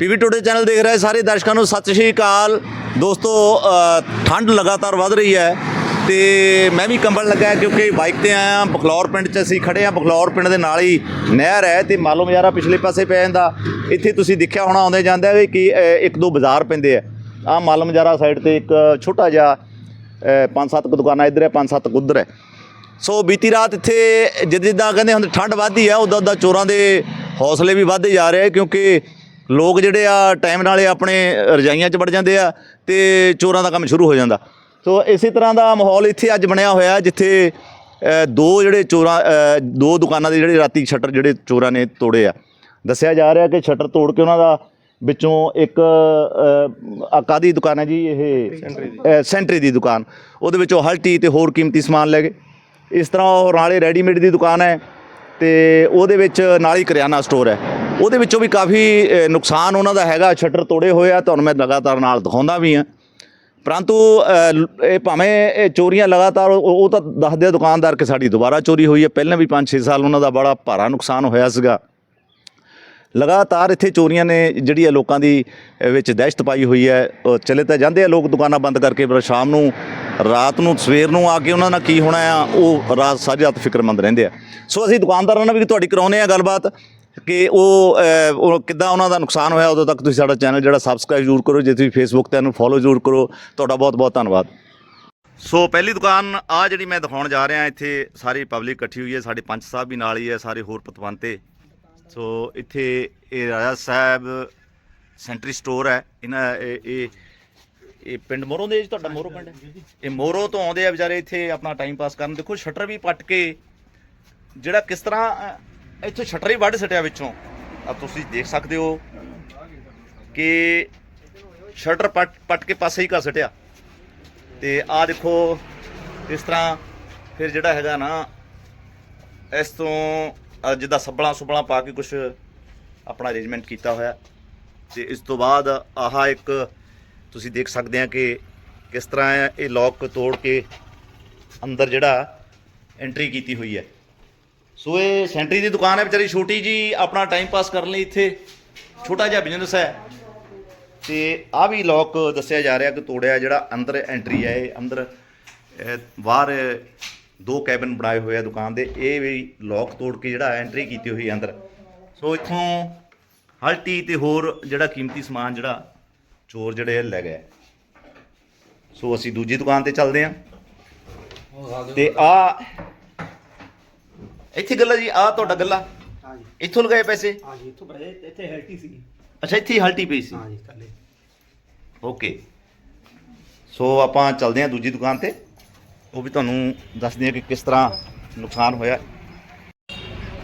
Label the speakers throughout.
Speaker 1: PV today channel ਦੇਖ ਰਹੇ ਸਾਰੇ ਦਰਸ਼ਕਾਂ ਨੂੰ ਸਤਿ ਸ਼੍ਰੀ ਅਕਾਲ। ਦੋਸਤੋ ਠੰਡ ਲਗਾਤਾਰ ਵੱਧ ਰਹੀ ਹੈ ਤੇ ਮੈਂ ਵੀ ਕੰਬਲ ਲੱਗਾ ਕਿਉਂਕਿ ਬਾਈਕ ਤੇ ਆਇਆ ਬਖਲੌਰ ਪਿੰਡ 'ਚ ਅਸੀਂ ਖੜੇ ਆ ਬਖਲੌਰ ਪਿੰਡ ਦੇ ਨਾਲ ਹੀ ਨਹਿਰ ਹੈ ਤੇ ਮਾਲੂਮ ਯਾਰਾ ਪਿਛਲੇ ਪਾਸੇ ਪੈ ਜਾਂਦਾ। ਇੱਥੇ ਤੁਸੀਂ ਦੇਖਿਆ ਹੋਣਾ ਆਉਂਦੇ ਜਾਂਦੇ ਵੀ ਕਿ ਇੱਕ ਦੋ ਬਾਜ਼ਾਰ ਪੈਂਦੇ ਆ। ਆ ਮਾਲੋ ਯਾਰਾ ਸਾਈਡ ਤੇ ਇੱਕ ਛੋਟਾ ਜਿਹਾ ਪੰਜ ਸੱਤ ਕੁ ਦੁਕਾਨਾਂ ਇੱਧਰ ਹੈ, ਪੰਜ ਸੱਤ ਕੁ ਹੈ। ਸੋ ਬੀਤੀ ਰਾਤ ਇੱਥੇ ਜਿੱਦਾਂ ਜਿੱਦਾਂ ਕਹਿੰਦੇ ਹੁੰਦੇ, ਠੰਡ ਵੱਧਦੀ ਆ ਉਦਾਂ ਉਦਾਂ ਚੋਰਾਂ ਦੇ ਹੌਸਲੇ ਵੀ ਵੱਧਦੇ ਜਾ ਰਹੇ ਕਿਉਂਕਿ ਲੋਕ ਜਿਹੜੇ ਆ ਟਾਈਮ ਨਾਲੇ ਆਪਣੇ ਰਜਾਈਆਂ 'ਚ ਵੜ ਜਾਂਦੇ ਆ ਤੇ ਚੋਰਾਂ ਦਾ ਕੰਮ ਸ਼ੁਰੂ ਹੋ ਜਾਂਦਾ। ਸੋ ਇਸੇ ਤਰ੍ਹਾਂ ਦਾ ਮਾਹੌਲ ਇੱਥੇ ਅੱਜ ਬਣਿਆ ਹੋਇਆ ਜਿੱਥੇ ਦੋ ਜਿਹੜੇ ਚੋਰਾਂ ਦੋ ਦੁਕਾਨਾਂ ਦੇ ਜਿਹੜੇ ਰਾਤੀ ਸ਼ਟਰ ਜਿਹੜੇ ਚੋਰਾਂ ਨੇ ਤੋੜੇ ਆ। ਦੱਸਿਆ ਜਾ ਰਿਹਾ ਕਿ ਸ਼ਟਰ ਤੋੜ ਕੇ ਉਹਨਾਂ ਦਾ ਵਿੱਚੋਂ ਇੱਕ ਅ, ਕਾਹਦੀ ਦੁਕਾਨ ਹੈ ਜੀ ਇਹ? ਸੈਂਟਰੀ ਦੀ ਦੁਕਾਨ। ਉਹਦੇ ਵਿੱਚੋਂ ਹਲਟੀ ਤੇ ਹੋਰ ਕੀਮਤੀ ਸਮਾਨ ਲੈ ਗਏ। ਇਸ ਤਰ੍ਹਾਂ ਉਹ ਨਾਲੇ ਰੈਡੀਮੇਡ ਦੀ ਦੁਕਾਨ ਹੈ। ਤੇ ਉਹਦੇ ਵਿੱਚ ਨਾਲ ਹੀ ਕਰਿਆਨਾ ਸਟੋਰ ਹੈ। ਉਹਦੇ ਵਿੱਚੋਂ ਵੀ ਕਾਫੀ ਨੁਕਸਾਨ ਉਹਨਾਂ ਦਾ ਹੈਗਾ, ਸ਼ਟਰ ਤੋੜੇ ਹੋਏ ਆ, ਤੁਹਾਨੂੰ ਮੈਂ ਲਗਾਤਾਰ ਨਾਲ ਦਿਖਾਉਂਦਾ ਵੀ ਆ ਪਰੰਤੂ ਇਹ ਭਾਵੇਂ ਇਹ ਚੋਰੀਆਂ ਲਗਾਤਾਰ, ਉਹ ਉਹ ਤਾਂ ਦੱਸਦੇ ਆ ਦੁਕਾਨਦਾਰ ਕਿ ਸਾਡੀ ਦੁਬਾਰਾ ਚੋਰੀ ਹੋਈ ਹੈ। ਪਹਿਲਾਂ ਵੀ 5-6 ਸਾਲ ਉਹਨਾਂ ਦਾ ਬੜਾ ਭਾਰਾ ਨੁਕਸਾਨ ਹੋਇਆ ਸੀਗਾ। ਲਗਾਤਾਰ ਇੱਥੇ ਚੋਰੀਆਂ ਨੇ, ਜਿਹੜੀ ਹੈ ਲੋਕਾਂ ਦੀ ਵਿੱਚ ਦਹਿਸ਼ਤ ਪਾਈ ਹੋਈ ਹੈ। ਚਲੇ ਤਾਂ ਜਾਂਦੇ ਆ ਲੋਕ ਦੁਕਾਨਾਂ ਬੰਦ ਕਰਕੇ, ਪਰ ਸ਼ਾਮ ਨੂੰ ਰਾਤ ਨੂੰ ਸਵੇਰ ਨੂੰ ਆ ਕੇ ਉਹਨਾਂ ਨਾਲ ਕੀ ਹੋਣਾ ਆ, ਉਹ ਰਾਤ ਸਾਰੀ ਰਾਤ ਫਿਕਰਮੰਦ ਰਹਿੰਦੇ ਆ। ਸੋ ਅਸੀਂ ਦੁਕਾਨਦਾਰਾਂ ਨਾਲ ਵੀ ਤੁਹਾਡੀ ਕਰਾਉਨੇ ਆ ਗੱਲਬਾਤ ਕਿ ਉਹ ਕਿੱਦਾਂ ਉਹਨਾਂ ਦਾ ਨੁਕਸਾਨ ਹੋਇਆ, ਉਦੋਂ ਤੱਕ ਤੁਸੀਂ ਸਾਡਾ ਚੈਨਲ ਜਿਹੜਾ ਸਬਸਕ੍ਰਾਈਬ ਜ਼ਰੂਰ ਕਰੋ, ਜੇ ਤੁਸੀਂ ਫੇਸਬੁੱਕ ਤੇ ਇਹਨੂੰ ਫੋਲੋ ਜ਼ਰੂਰ ਕਰੋ। ਤੁਹਾਡਾ ਬਹੁਤ ਬਹੁਤ ਧੰਨਵਾਦ। ਸੋ ਪਹਿਲੀ ਦੁਕਾਨ ਆ ਜਿਹੜੀ ਮੈਂ ਦਿਖਾਉਣ ਜਾ ਰਿਹਾ, ਇੱਥੇ ਸਾਰੀ ਪਬਲਿਕ ਇਕੱਠੀ ਹੋਈ ਹੈ, ਸਾਡੇ ਪੰਚ ਸਾਹਿਬ ਵੀ ਨਾਲ ਹੀ ਹੈ, ਸਾਰੇ ਹੋਰ ਪਤਵੰਤੇ। ਸੋ ਇੱਥੇ ਇਹ ਰਾਜਾ ਸਾਹਿਬ ਸੈਂਟਰੀ ਸਟੋਰ ਹੈ, ਇਹਨਾਂ ਇਹ ਇਹ ਪਿੰਡ ਮੋਰੋਂ ਦੇ ਜੀ ਤੁਹਾਡਾ ਮੋਰੋ ਪਿੰਡ ਹੈ? ਇਹ ਮੋਰੋ ਤੋਂ ਆਉਂਦੇ ਆ ਵਿਚਾਰੇ ਇੱਥੇ ਆਪਣਾ ਟਾਈਮ ਪਾਸ ਕਰਨ। ਦੇਖੋ ਸ਼ਟਰ ਵੀ ਪੱਟ ਕੇ ਜਿਹੜਾ ਕਿਸ ਤਰ੍ਹਾਂ ਅ, ਇੱਥੇ ਸ਼ਟਰ ਹੀ ਵੱਢ ਸਟਿਆ ਵਿੱਚੋਂ। ਆ ਤੁਸੀਂ ਦੇਖ ਸਕਦੇ ਹੋ ਕਿ ਸ਼ਟਰ ਪੱਟ ਪੱਟ ਕੇ ਪਾਸੇ ਹੀ ਕਰ ਸਟਿਆ। ਤੇ ਆ ਦੇਖੋ ਇਸ ਤਰ੍ਹਾਂ ਫਿਰ ਜਿਹੜਾ ਹੈਗਾ ਨਾ ਇਸ ਤੋਂ ਅ, ਜਿੱਦਾਂ ਸੱਬਲਾਂ ਸੁਬਲਾਂ ਪਾ ਕੇ ਕੁਝ ਆਪਣਾ ਅਰੇਂਜਮੈਂਟ ਕੀਤਾ ਹੋਇਆ। ਤੇ ਇਸ ਤੋਂ ਬਾਅਦ ਆਹ ਇੱਕ ਤੁਸੀਂ ਦੇਖ ਸਕਦੇ ਆ ਕਿ ਕਿਸ ਤਰ੍ਹਾਂ ਇਹ ਲੋਕ ਤੋੜ ਕੇ ਅੰਦਰ ਜਿਹੜਾ ਐਂਟਰੀ ਕੀਤੀ ਹੋਈ ਹੈ। ਸੋ ਇਹ ਸੈਂਟਰੀ ਦੀ ਦੁਕਾਨ ਹੈ ਵਿਚਾਰੀ ਛੋਟੀ ਜੀ, ਆਪਣਾ ਟਾਈਮ ਪਾਸ ਕਰਨ ਲਈ ਇੱਥੇ। ਛੋਟਾ ਜਿਹਾ ਬਿਜ਼ਨਸ ਹੈ। ਤੇ ਆ ਵੀ ਲੋਕ ਦੱਸਿਆ ਜਾ ਰਿਹਾ ਕਿ ਤੋੜਿਆ ਜਿਹੜਾ ਅੰਦਰ ਐਂਟਰੀ ਹੈ, ਇਹ ਅੰਦਰ ਬਾਹਰ ਦੋ ਕੈਬਨ ਬਣਾਏ ਹੋਏ ਆ ਦੁਕਾਨ ਦੇ। ਇਹ ਵੀ ਲੋਕ ਤੋੜ ਕੇ ਜਿਹੜਾ ਐਂਟਰੀ ਕੀਤੀ ਹੋਈ ਅੰਦਰ। ਸੋ ਇੱਥੋਂ ਹਲਟੀ ਤੇ ਹੋਰ ਜਿਹੜਾ ਕੀਮਤੀ ਸਮਾਨ ਜਿਹੜਾ ਚੋਰ ਜਿਹੜੇ ਲੈ ਗਏ। ਸੋ ਅਸੀਂ ਦੂਜੀ ਦੁਕਾਨ ਤੇ ਚੱਲਦੇ ਹਾਂ ਤੇ ਆ ਇੱਥੇ ਗੱਲਾ ਜੀ ਆ ਤੁਹਾਡਾ ਗੱਲਾ।
Speaker 2: ਹਾਂਜੀ।
Speaker 1: ਇੱਥੋਂ ਲਗਾਏ ਪੈਸੇ?
Speaker 2: ਹਾਂਜੀ ਇੱਥੋਂ ਬੜੇ ਇੱਥੇ ਹੈਲਟੀ ਸੀ
Speaker 1: ਅੱਛਾ ਇੱਥੇ ਹੀ ਹਲਟੀ ਪਈ ਸੀ?
Speaker 2: ਹਾਂਜੀ ਥੱਲੇ
Speaker 1: ਓਕੇ। ਸੋ ਆਪਾਂ ਚੱਲਦੇ ਹਾਂ ਦੂਜੀ ਦੁਕਾਨ ਤੇ। ਉਹ ਵੀ ਤੁਹਾਨੂੰ ਦੱਸਦੇ ਹਾਂ ਕਿ ਕਿਸ ਤਰ੍ਹਾਂ ਨੁਕਸਾਨ ਹੋਇਆ।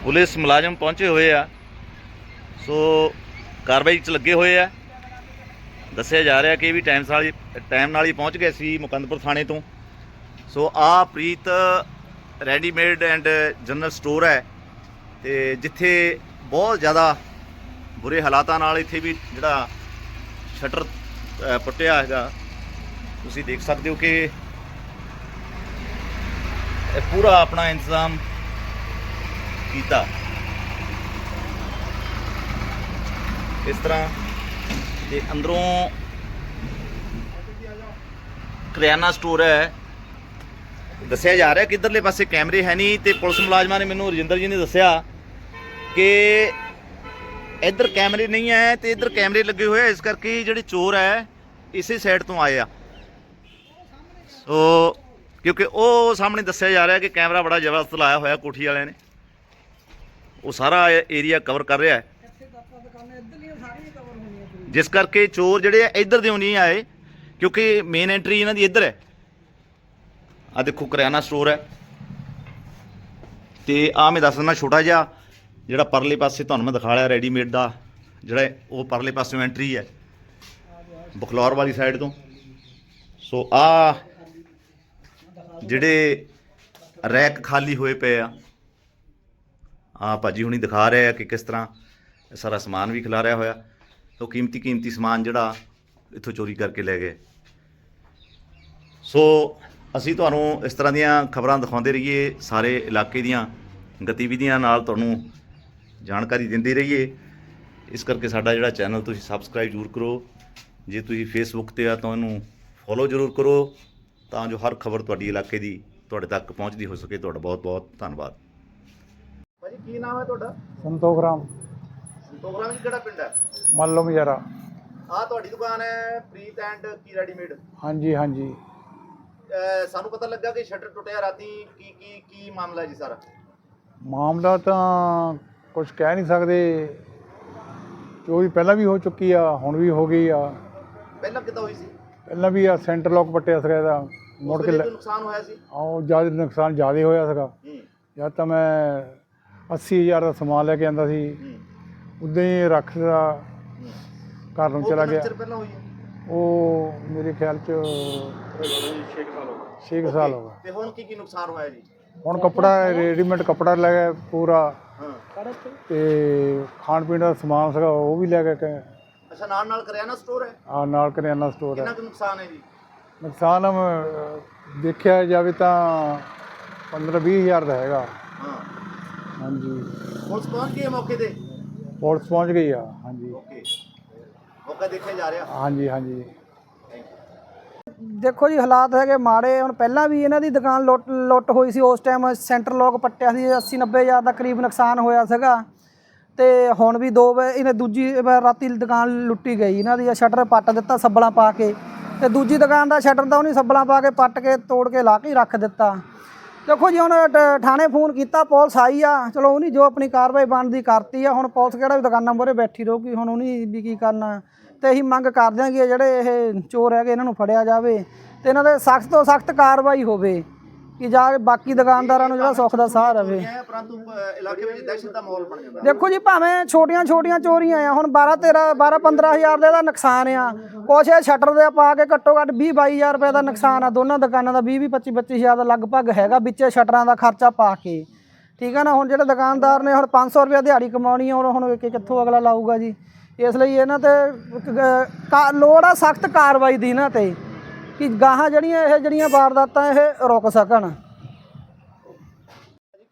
Speaker 1: ਪੁਲਿਸ ਮੁਲਾਜ਼ਮ ਪਹੁੰਚੇ ਹੋਏ ਆ। ਸੋ ਕਾਰਵਾਈ 'ਚ ਲੱਗੇ ਹੋਏ ਆ। ਦੱਸਿਆ ਜਾ ਰਿਹਾ ਕਿ ਵੀ ਟਾਈਮ ਨਾਲ ਹੀ ਟਾਈਮ ਨਾਲ ਹੀ ਪਹੁੰਚ ਗਏ ਸੀ ਮੁਕੰਦਪੁਰ ਥਾਣੇ ਤੋਂ। ਸੋ ਆ Preet readymade and general store ਹੈ ਤੇ ਜਿੱਥੇ ਬਹੁਤ ਜ਼ਿਆਦਾ ਬੁਰੇ ਹਾਲਾਤਾਂ ਨਾਲ ਇੱਥੇ ਵੀ ਜਿਹੜਾ ਸ਼ਟਰ ਅ, ਪੁੱਟਿਆ ਹੈਗਾ। ਤੁਸੀਂ ਦੇਖ ਸਕਦੇ ਹੋ ਕਿ ਪੂਰਾ ਆਪਣਾ ਇੰਤਜ਼ਾਮ ਕੀਤਾ। ਇਸ ਤਰ੍ਹਾਂ ਤੇ ਅੰਦਰੋਂ ਕਰਿਆਨਾ ਸਟੋਰ ਹੈ। ਦੱਸਿਆ ਜਾ ਰਿਹਾ ਕਿ ਇਧਰਲੇ ਪਾਸੇ ਕੈਮਰੇ ਹੈ ਨਹੀਂ ਤੇ ਪੁਲਿਸ ਮੁਲਾਜ਼ਮਾਂ ਨੇ ਮੈਨੂੰ ਰਜਿੰਦਰ ਜੀ ਨੇ ਦੱਸਿਆ ਕਿ ਇੱਧਰ ਕੈਮਰੇ ਨਹੀਂ ਹੈ ਤੇ ਇੱਧਰ ਕੈਮਰੇ ਲੱਗੇ ਹੋਏ ਆ, ਇਸ ਕਰਕੇ ਜਿਹੜੇ ਚੋਰ ਹੈ, ਇਸੇ ਸਾਈਡ ਤੋਂ ਆਏ ਆ। ਸੋ, ਕਿਉਂਕਿ ਉਹ ਸਾਹਮਣੇ ਦੱਸਿਆ ਜਾ ਰਿਹਾ ਕਿ ਕੈਮਰਾ ਬੜਾ ਜ਼ਬਰਦਸਤ ਲਾਇਆ ਹੋਇਆ ਕੋਠੀ ਵਾਲਿਆਂ ਨੇ। ਉਹ ਸਾਰਾ ਏਰੀਆ ਕਵਰ ਕਰ ਰਿਹਾ ਹੈ। ਜਿਸ ਕਰਕੇ ਚੋਰ ਜਿਹੜੇ ਆ ਇੱਧਰ ਦੇ ਨਹੀਂ ਆਏ, ਕਿਉਂਕਿ ਮੇਨ ਐਂਟਰੀ ਇਹਨਾਂ ਦੀ ਇੱਧਰ ਹੈ। ਆ ਦੇਖੋ ਕਰਿਆਨਾ ਸਟੋਰ ਹੈ। ਤੇ ਆ ਮੈਂ ਦੱਸ ਦਿੰਦਾ ਛੋਟਾ ਜਿਹਾ, ਜਿਹੜਾ ਪਰਲੇ ਪਾਸੇ ਤੁਹਾਨੂੰ ਮੈਂ ਦਿਖਾ ਲਿਆ ਰੈਡੀਮੇਡ ਦਾ, ਜਿਹੜਾ ਉਹ ਪਰਲੇ ਪਾਸਿਓਂ ਐਂਟਰੀ ਹੈ, ਬਖਲੌਰ ਵਾਲੀ ਸਾਈਡ ਤੋਂ। ਸੋ ਆ ਜਿਹੜੇ ਰੈਕ ਖਾਲੀ ਹੋਏ ਪਏ ਆ ਆ ਭਾਜੀ ਹੁਣੀ ਦਿਖਾ ਰਹੇ ਆ ਕਿ ਕਿਸ ਤਰ੍ਹਾਂ ਇਹ ਸਾਰਾ ਸਮਾਨ ਵੀ ਖਿਲਾ ਰਿਹਾ ਹੋਇਆ। ਸੋ ਕੀਮਤੀ ਕੀਮਤੀ ਸਮਾਨ ਜਿਹੜਾ ਇੱਥੋਂ ਚੋਰੀ ਕਰਕੇ ਲੈ ਗਏ। ਸੋ ਅਸੀਂ ਤੁਹਾਨੂੰ ਇਸ ਤਰ੍ਹਾਂ ਦੀਆਂ ਖਬਰਾਂ ਦਿਖਾਉਂਦੇ ਰਹੀਏ ਸਾਰੇ ਇਲਾਕੇ ਦੀਆਂ ਗਤੀਵਿਧੀਆਂ ਨਾਲ ਤੁਹਾਨੂੰ ਜਾਣਕਾਰੀ ਦਿੰਦੇ ਰਹੀਏ। ਇਸ ਕਰਕੇ ਸਾਡਾ ਜਿਹੜਾ ਚੈਨਲ ਤੁਸੀਂ ਸਬਸਕ੍ਰਾਈਬ ਜ਼ਰੂਰ ਕਰੋ। ਜੇ ਤੁਸੀਂ ਫੇਸਬੁੱਕ ਤੇ ਆ ਤਾਂ ਇਹਨੂੰ ਫੋਲੋ ਜ਼ਰੂਰ ਕਰੋ ਤਾਂ ਜੋ ਹਰ ਖਬਰ ਤੁਹਾਡੀ ਇਲਾਕੇ ਦੀ ਤੁਹਾਡੇ ਤੱਕ ਪਹੁੰਚਦੀ ਹੋ ਸਕੇ। ਤੁਹਾਡਾ ਬਹੁਤ ਬਹੁਤ ਧੰਨਵਾਦ। ਭਾਜੀ ਕੀ ਨਾਮ ਹੈ ਤੁਹਾਡਾ?
Speaker 3: ਸੰਤੋਗ੍ਰਾਮ
Speaker 1: ਪ੍ਰੋਗਰਾਮ ਜੀ ਕਿਹੜਾ ਪਿੰਡ ਹੈ?
Speaker 3: ਮੰਨ ਲਓ ਮਜਾਰਾ
Speaker 1: ਆ ਤੁਹਾਡੀ ਦੁਕਾਨ ਹੈ ਪ੍ਰੀਤ ਐਂਡ ਕੀ ਰੈਡੀਮੇਡ
Speaker 3: ਹਾਂਜੀ ਹਾਂਜੀ।
Speaker 1: ਸਾਨੂੰ ਪਤਾ ਲੱਗਾ ਕਿ ਸ਼ਟਰ ਟੁੱਟਿਆ ਰਾਤੀ। ਕੀ ਕੀ ਕੀ ਮਾਮਲਾ ਹੈ ਜੀ ਸਾਰਾ?
Speaker 3: ਮਾਮਲਾ ਤਾਂ ਕੁਝ ਕਹਿ ਨਹੀਂ ਸਕਦੇ। ਚੋਰੀ ਪਹਿਲਾਂ ਵੀ ਹੋ ਚੁੱਕੀ ਆ ਹੁਣ ਵੀ ਹੋ ਗਈ ਆ।
Speaker 1: ਪਹਿਲਾਂ ਕਿੱਦਾਂ ਹੋਈ ਸੀ?
Speaker 3: ਪਹਿਲਾਂ ਵੀ ਆ ਸੈਂਟਰ ਲੋਕ ਪੱਟਿਆ ਸੀਗਾ ਇਹਦਾ। ਮੁੜ ਕੇ
Speaker 1: ਕੋਈ ਨੁਕਸਾਨ ਹੋਇਆ ਸੀ?
Speaker 3: ਆਉ ਜ਼ਿਆਦਾ ਨੁਕਸਾਨ ਜ਼ਿਆਦਾ ਹੋਇਆ ਸੀਗਾ।
Speaker 1: ਹੂੰ।
Speaker 3: ਜਦ ਤਾਂ ਮੈਂ 80000 ਦਾ ਸਮਾਨ ਲੈ ਕੇ ਆਂਦਾ ਸੀ।
Speaker 1: ਹੂੰ।
Speaker 3: ਉਦਾਂ ਹੀ ਰੱਖ
Speaker 1: ਹੂੰ।
Speaker 3: ਘਰ ਨੂੰ ਚਲਾ ਗਿਆ।
Speaker 1: ਚਿਰ ਪਹਿਲਾਂ ਹੋਈ ਹੈ?
Speaker 3: ਉਹ ਮੇਰੇ ਖਿਆਲ ਚ 6 ਸਾਲ ਹੋ ਗਏ।
Speaker 1: ਤੇ ਹੁਣ ਕੀ ਕੀ ਨੁਕਸਾਨ ਹੋਇਆ ਜੀ?
Speaker 3: ਹੁਣ ਕੱਪੜਾ ਰੈਡੀਮੇਡ ਕੱਪੜਾ ਲੈ ਗਏ ਪੂਰਾ।
Speaker 1: ਹਾਂ।
Speaker 3: ਤੇ ਖਾਣ ਪੀਣ ਦਾ ਸਮਾਨ ਸੀਗਾ ਉਹ ਵੀ ਲੈ ਗਏ।
Speaker 1: ਅੱਛਾ ਨਾਲ ਨਾਲ ਕਰਿਆਨਾ ਸਟੋਰ ਹੈ?
Speaker 3: ਆ ਨਾਲ ਕਰਿਆਨਾ ਸਟੋਰ ਹੈ।
Speaker 1: ਕਿੰਨਾ ਕੁ ਨੁਕਸਾਨ ਹੈ ਜੀ?
Speaker 3: ਨੁਕਸਾਨ ਅਮ, ਦੇਖਿਆ ਜਾਵੇ ਤਾਂ 15 20 ਹਜ਼ਾਰ ਦਾ ਹੈਗਾ।
Speaker 1: ਹਾਂ।
Speaker 3: ਹਾਂਜੀ।
Speaker 1: ਪੁਲਿਸ ਪਹੁੰਚ ਗਈ ਹੈ ਮੌਕੇ ਤੇ?
Speaker 3: ਪੁਲਿਸ ਪਹੁੰਚ ਗਈ ਆ ਹਾਂਜੀ।
Speaker 1: ਓਕੇ। ਮੌਕਾ ਦੇਖਿਆ ਜਾ ਰਿਹਾ।
Speaker 3: ਹਾਂਜੀ ਹਾਂਜੀ।
Speaker 4: ਦੇਖੋ ਜੀ ਹਾਲਾਤ ਹੈਗੇ ਮਾੜੇ ਹੁਣ ਪਹਿਲਾਂ ਵੀ ਇਹਨਾਂ ਦੀ ਦੁਕਾਨ ਲੁੱਟ ਲੁੱਟ ਹੋਈ ਸੀ ਉਸ ਟਾਈਮ ਸੈਂਟਰ ਲੋਕ ਪੱਟਿਆ ਸੀ 80 90 ਹਜ਼ਾਰ ਦਾ ਕਰੀਬ ਨੁਕਸਾਨ ਹੋਇਆ ਸੀਗਾ। ਤੇ ਹੁਣ ਵੀ ਦੋ ਇਹਨੇ ਦੂਜੀ ਰਾਤੀ ਦੁਕਾਨ ਲੁੱਟੀ ਗਈ ਇਹਨਾਂ ਦੀ ਸ਼ਟਰ ਪੱਟ ਦਿੱਤਾ ਸੱਬਲਾਂ ਪਾ ਕੇ। ਤੇ ਦੂਜੀ ਦੁਕਾਨ ਦਾ ਸ਼ਟਰ ਤਾਂ ਉਹਨੇ ਸੱਬਲਾਂ ਪਾ ਕੇ ਪੱਟ ਕੇ ਤੋੜ ਕੇ ਲਾ ਕੇ ਰੱਖ ਦਿੱਤਾ। ਦੇਖੋ ਜੀ, ਹੁਣ ਟ- ਥਾਣੇ ਫੋਨ ਕੀਤਾ, ਪੁਲਿਸ ਆਈ ਆ। ਚਲੋ, ਉਹਨੇ ਜੋ ਆਪਣੀ ਕਾਰਵਾਈ ਬਣਦੀ ਕਰਤੀ ਆ। ਹੁਣ ਪੁਲਿਸ ਕਿਹੜਾ ਵੀ ਦੁਕਾਨਾਂ ਮੂਹਰੇ ਬੈਠੀ ਰਹੂਗੀ। ਹੁਣ ਉਹਨੇ ਵੀ ਕੀ ਕਰਨਾ? ਤੇ ਅਸੀਂ ਮੰਗ ਕਰਦੇ ਹਾਂ ਕਿ ਜਿਹੜੇ ਇਹ ਚੋਰ ਹੈਗੇ, ਇਹਨਾਂ ਨੂੰ ਫੜਿਆ ਜਾਵੇ ਤੇ ਇਹਨਾਂ ਦੇ ਸਖਤ ਤੋਂ ਸਖਤ ਕਾਰਵਾਈ ਹੋਵੇ। ਕਿ ਜਾ ਕੇ ਬਾਕੀ ਦੁਕਾਨਦਾਰਾਂ ਨੂੰ ਜਿਹੜਾ ਸੁੱਖ ਦਾ ਸਾਹ ਰਵੇ।
Speaker 1: ਹੈ ਪਰੰਤੂ ਅ, ਇਲਾਕੇ ਵਿੱਚ ਦਹਿਸ਼ਤ ਦਾ ਮਾਹੌਲ ਬਣ ਜਾਂਦਾ।
Speaker 4: ਦੇਖੋ ਜੀ ਭਾਵੇਂ ਛੋਟੀਆਂ ਛੋਟੀਆਂ ਚੋਰੀਆਂ ਆ ਹੁਣ 12 13 12 15 ਹਜ਼ਾਰ ਦੇ ਦਾ ਨੁਕਸਾਨ ਆ। ਕੁਛ ਇਹ ਸ਼ਟਰ ਦੇ ਪਾ ਕੇ ਘੱਟੋ ਘੱਟ 20 22 ਹਜ਼ਾਰ ਰੁਪਏ ਦਾ ਨੁਕਸਾਨ ਆ। ਦੋਨਾਂ ਦੁਕਾਨਾਂ ਦਾ 20 20 25 25 ਹਜ਼ਾਰ ਦਾ ਲਗਭਗ ਹੈਗਾ ਵਿੱਚੇ ਸ਼ਟਰਾਂ ਦਾ ਖਰਚਾ ਪਾ ਕੇ। ਠੀਕ ਆ ਨਾ ਹੁਣ ਜਿਹੜੇ ਦੁਕਾਨਦਾਰ ਨੇ ਹੁਣ 500 ਰੁਪਏ ਦਿਹਾੜੀ ਕਮਾਉਣੀ ਆ ਹੁਣ ਹੁਣ ਕਿ- ਕਿੱਥੋਂ ਅਗਲਾ ਲਾਊਗਾ ਜੀ? ਇਸ ਲਈ ਇਹਨਾਂ ਤੇ ਕਾ- ਲੋੜ ਆ ਸਖਤ ਕਾਰਵਾਈ ਦੀ ਇਹਨਾਂ ਤੇ। ਕਿ ਗਾਹਾਂ ਜਿਹੜੀਆਂ ਇਹ ਜਿਹੜੀਆਂ ਵਾਰਦਾਤਾਂ ਇਹ ਰੁਕ ਸਕਣ।
Speaker 1: ਜੀ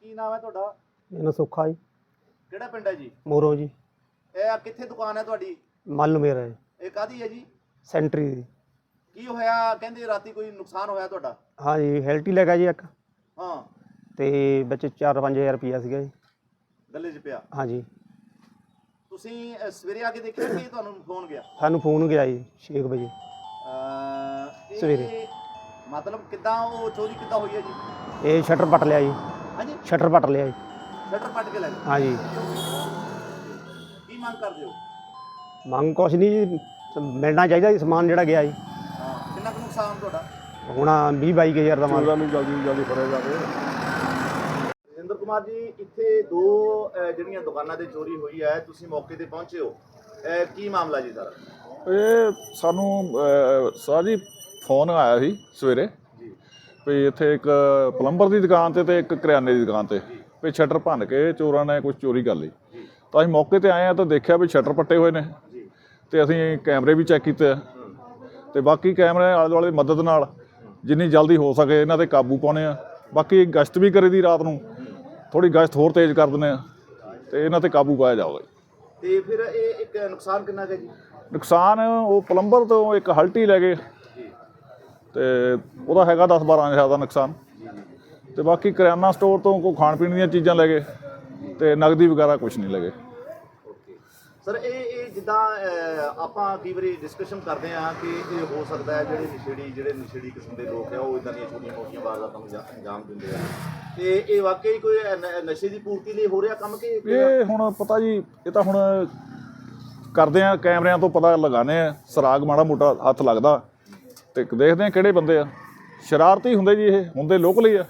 Speaker 1: ਕੀ ਨਾਮ ਹੈ ਤੁਹਾਡਾ?
Speaker 5: ਇਹਨਾਂ ਸੁੱਖਾ ਜੀ।
Speaker 1: ਕਿਹੜਾ ਪਿੰਡ ਹੈ ਜੀ?
Speaker 5: ਮੋਰੋ ਜੀ।
Speaker 1: ਇਹ ਆ ਕਿੱਥੇ ਦੁਕਾਨ ਹੈ ਤੁਹਾਡੀ?
Speaker 5: ਮੱਲ ਮੇਰਾ ਹੈ।
Speaker 1: ਇਹ ਕਾਦੀ ਹੈ ਜੀ?
Speaker 5: ਸੈਂਟਰੀ ਦੀ।
Speaker 1: ਕੀ ਹੋਇਆ? ਕਹਿੰਦੇ ਰਾਤੀ ਕੋਈ ਨੁਕਸਾਨ ਹੋਇਆ ਤੁਹਾਡਾ?
Speaker 5: ਹਾਂ ਜੀ ਹੈਲਟੀ ਲੈ ਗਿਆ ਜੀ ਇੱਕ।
Speaker 1: ਹਾਂ।
Speaker 5: ਤੇ ਵਿੱਚ 4-5000 ਰੁਪਿਆ ਸੀਗਾ ਜੀ।
Speaker 1: ਗੱਲੇ 'ਚ ਪਿਆ।
Speaker 5: ਹਾਂ ਜੀ।
Speaker 1: ਤੁਸੀਂ ਅ, ਸਵੇਰੇ ਆ ਕੇ ਦੇਖਿਆ ਕਿ ਤੁਹਾਨੂੰ ਫੋਨ ਗਿਆ?
Speaker 5: ਸਾਨੂੰ ਫੋਨ ਗਿਆ ਜੀ 6 ਵਜੇ। ਸਵੇਰੇ।
Speaker 1: ਮਤਲਬ ਕਿੱਦਾਂ ਉਹ ਚੋਰੀ ਕਿੱਦਾਂ ਹੋਈ ਹੈ ਜੀ?
Speaker 5: ਇਹ ਸ਼ਟਰ ਪੱਟ ਲਿਆ ਜੀ।
Speaker 1: ਹਾਂਜੀ।
Speaker 5: ਸ਼ਟਰ ਪੱਟ ਲਿਆ ਜੀ।
Speaker 1: ਸ਼ਟਰ ਪੱਟ ਕੇ ਲੈ ਗਏ?
Speaker 5: ਹਾਂ ਜੀ
Speaker 1: ਕੀ ਮੰਗ ਕਰਦੇ ਹੋ?
Speaker 5: ਮੰਗ ਕੁਛ ਨਹੀਂ ਜੀ। ਮਿਲਣਾ ਚਾਹੀਦਾ ਜੀ ਸਮਾਨ ਜਿਹੜਾ ਗਿਆ ਜੀ।
Speaker 1: ਹਾਂ ਕਿੰਨਾ ਕੁ ਨੁਕਸਾਨ ਤੁਹਾਡਾ?
Speaker 5: ਹੁਣ 20 ਹਜ਼ਾਰ ਦਾ ਮਾਲ।
Speaker 1: ਰਜਿੰਦਰ ਕੁਮਾਰ ਜੀ ਇੱਥੇ ਦੋ ਜਿਹੜੀਆਂ ਦੁਕਾਨਾਂ ਤੇ ਚੋਰੀ ਹੋਈ ਹੈ ਤੁਸੀਂ ਮੌਕੇ ਤੇ ਪਹੁੰਚੇ ਹੋ। ਕੀ ਮਾਮਲਾ ਜੀ ਸਾਰਾ?
Speaker 6: ਇਹ ਸਾਨੂੰ ਅਹ, ਜੀ ਫੋਨ ਆਇਆ ਸੀ ਸਵੇਰੇ ਵੀ ਇੱਥੇ ਇੱਕ ਪਲੰਬਰ ਦੀ ਦੁਕਾਨ ਤੇ ਤੇ ਇੱਕ ਕਰਿਆਨੇ ਦੀ ਦੁਕਾਨ ਤੇ ਵੀ ਸ਼ਟਰ ਭੰਨ ਕੇ ਚੋਰਾਂ ਨੇ ਕੁਝ ਚੋਰੀ ਕਰ ਲਈ। ਤਾਂ ਅਸੀਂ ਮੌਕੇ ਤੇ ਆਏ ਆ ਤਾਂ ਦੇਖਿਆ ਵੀ ਸ਼ਟਰ ਪੱਟੇ ਹੋਏ ਨੇ। ਤੇ ਅਸੀਂ ਕੈਮਰੇ ਵੀ ਚੈੱਕ ਕੀਤੇ ਆ। ਤੇ ਬਾਕੀ ਕੈਮਰੇ ਆਲੇ ਦੁਆਲੇ ਦੀ ਮਦਦ ਨਾਲ ਜਿੰਨੀ ਜਲਦੀ ਹੋ ਸਕੇ ਇਹਨਾਂ ਤੇ ਕਾਬੂ ਪਾਉਣੇ ਆ। ਬਾਕੀ ਗਸ਼ਤ ਵੀ ਕਰੀ ਦੀ ਰਾਤ ਨੂੰ। ਥੋੜੀ ਗਸ਼ਤ ਹੋਰ ਤੇਜ਼ ਕਰ ਦਿੰਦੇ ਆ। ਤੇ ਇਹਨਾਂ ਤੇ ਕਾਬੂ ਪਾਇਆ ਜਾਊਗਾ
Speaker 1: ਤੇ ਫਿਰ ਇਹ ਇੱਕ ਨੁਕਸਾਨ ਕਿੰਨਾ ਕੁ ਹੈ ਜੀ?
Speaker 6: ਨੁਕਸਾਨ ਉਹ ਪਲੰਬਰ ਤੋਂ ਇੱਕ ਹਲਟੀ ਲੈ ਗਏ ਤੇ ਉਹਦਾ ਹੈਗਾ 10 12 ਹਜ਼ਾਰ ਦਾ ਨੁਕਸਾਨ। ਤੇ ਬਾਕੀ ਕਰਿਆਨਾ ਸਟੋਰ ਤੋਂ ਕੋਈ ਖਾਣ ਪੀਣ ਦੀਆਂ ਚੀਜ਼ਾਂ ਲੈ ਗਏ ਤੇ ਨਗਦੀ ਵਗੈਰਾ ਕੁਝ ਨਹੀਂ ਲੈ ਗਏ।
Speaker 1: ਸਰ ਇਹ ਇਹ ਜਿੱਦਾਂ ਆਪਾਂ ਕਈ ਵਾਰੀ ਡਿਸਕਸ਼ਨ ਕਰਦੇ ਆ ਕਿ ਇਹ ਹੋ ਸਕਦਾ ਹੈ ਜਿਹੜੇ ਨਸ਼ੇੜੀ ਜਿਹੜੇ ਨਸ਼ੇੜੀ ਕਿਸਮ ਦੇ ਲੋਕ ਆ ਉਹ ਇਦਾਂ ਦੀਆਂ ਛੋਟੀਆਂ ਮੋਟੀਆਂ ਵਾਰਦਾਤਾਂ ਨੂੰ ਅੰਜਾਮ ਦਿੰਦੇ ਆ। ਤੇ ਇਹ ਵਾਕਈ ਕੋਈ ਨਸ਼ੇ ਦੀ ਪੂਰਤੀ ਲਈ ਹੋ ਰਿਹਾ ਕੰਮ ਕਿ
Speaker 6: ਇਹ ਹੁਣ ਪਤਾ ਜੀ ਇਹ ਤਾਂ ਹੁਣ ਕਰਦੇ ਆ ਕੈਮਰਿਆਂ ਤੋਂ ਪਤਾ ਲਗਾਣੇ ਆ ਸਰਾਗ ਮਾੜਾ ਮੋਟਾ ਹੱਥ ਲੱਗਦਾ। ਤੇ ਦੇਖਦੇ ਆ ਕਿਹੜੇ ਬੰਦੇ ਆ। ਸ਼ਰਾਰਤੀ ਹੁੰਦੇ ਜੀ ਇਹ ਹੁੰਦੇ ਲੋਕਲ ਹੀ ਆ।